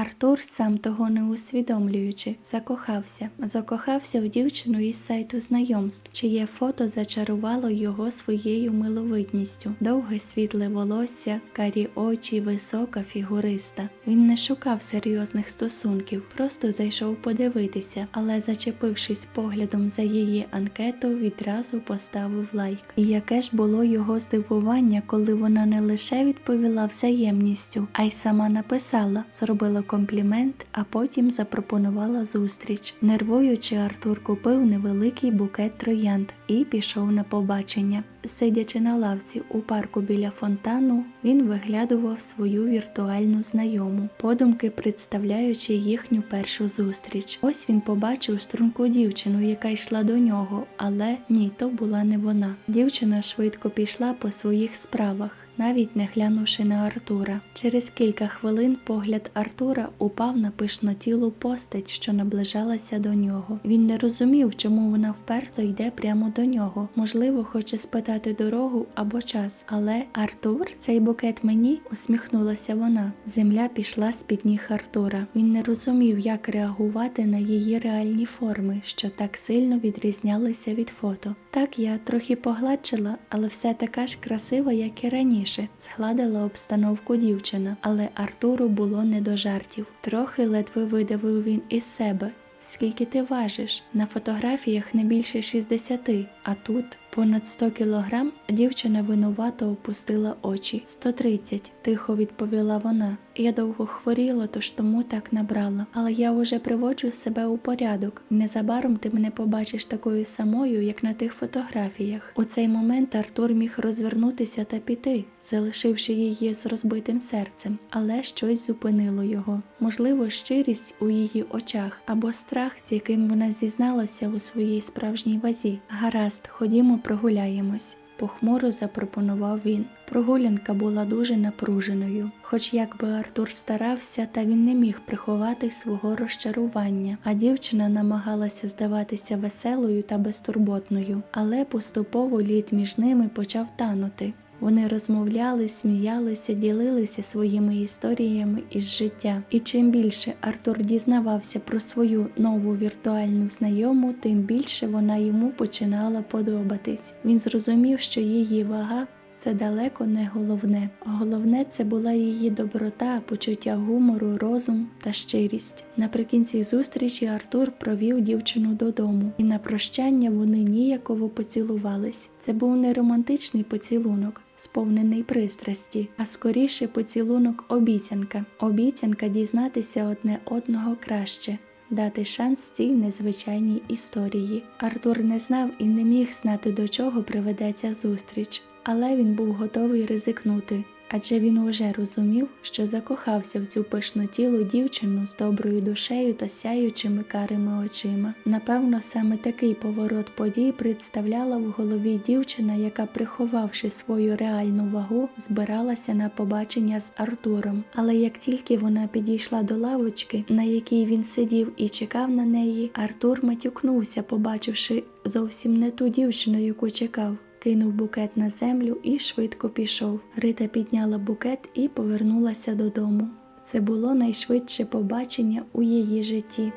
Артур, сам того не усвідомлюючи, закохався. Закохався в дівчину із сайту знайомств, чиє фото зачарувало його своєю миловидністю. Довге світле волосся, карі очі, висока фігуриста. Він не шукав серйозних стосунків, просто зайшов подивитися, але зачепившись поглядом за її анкету, відразу поставив лайк. І яке ж було його здивування, коли вона не лише відповіла взаємністю, а й сама написала, зробила комплімент, а потім запропонувала зустріч. Нервуючи, Артур купив невеликий букет троянд і пішов на побачення. Сидячи на лавці у парку біля фонтану, він виглядував свою віртуальну знайому, подумки представляючи їхню першу зустріч. Ось він побачив струнку дівчину, яка йшла до нього, але ні, то була не вона. Дівчина швидко пішла по своїх справах. Навіть не глянувши на Артура. Через кілька хвилин погляд Артура упав на пишнотілу постать, що наближалася до нього. Він не розумів, чому вона вперто йде прямо до нього. Можливо, хоче спитати дорогу або час. Але Артур, цей букет мені, усміхнулася вона. Земля пішла з під ніг Артура. Він не розумів, як реагувати на її реальні форми, що так сильно відрізнялися від фото. Так я трохи погладшила, але все така ж красива, як і раніше, згладила обстановку дівчина, але Артуру було не до жартів. Трохи ледве видавив він із себе. Скільки ти важиш? На фотографіях не більше 60, а тут понад 100 кілограм дівчина винувато опустила очі. 130, тихо відповіла вона. Я довго хворіла, тож тому так набрала. Але я уже приводжу себе у порядок. Незабаром ти мене побачиш такою самою, як на тих фотографіях. У цей момент Артур міг розвернутися та піти, залишивши її з розбитим серцем, але щось зупинило його. Можливо, щирість у її очах або страх, з яким вона зізналася у своїй справжній вазі. Гаразд, ходімо, прогуляємось. Похмуро запропонував він. Прогулянка була дуже напруженою, хоч якби Артур старався, та він не міг приховати свого розчарування, а дівчина намагалася здаватися веселою та безтурботною, але поступово лід між ними почав танути. Вони розмовляли, сміялися, ділилися своїми історіями із життя. І чим більше Артур дізнавався про свою нову віртуальну знайому, тим більше вона йому починала подобатись. Він зрозумів, що її вага. Це далеко не головне. Головне це була її доброта, почуття гумору, розум та щирість. Наприкінці зустрічі Артур провів дівчину додому, і на прощання вони ніяково поцілувались. Це був не романтичний поцілунок, сповнений пристрасті, а скоріше поцілунок обіцянка. Обіцянка дізнатися одне одного краще. Дати шанс цій незвичайній історії. Артур не знав і не міг знати, до чого приведеться зустріч, але він був готовий ризикнути, адже він уже розумів, що закохався в цю пишнотілу дівчину з доброю душею та сяючими карими очима. Напевно, саме такий поворот подій представляла в голові дівчина, яка, приховавши свою реальну вагу, збиралася на побачення з Артуром. Але як тільки вона підійшла до лавочки, на якій він сидів і чекав на неї, Артур матюкнувся, побачивши зовсім не ту дівчину, яку чекав кинув букет на землю і швидко пішов. Рита підняла букет і повернулася додому. Це було найшвидше побачення у її житті.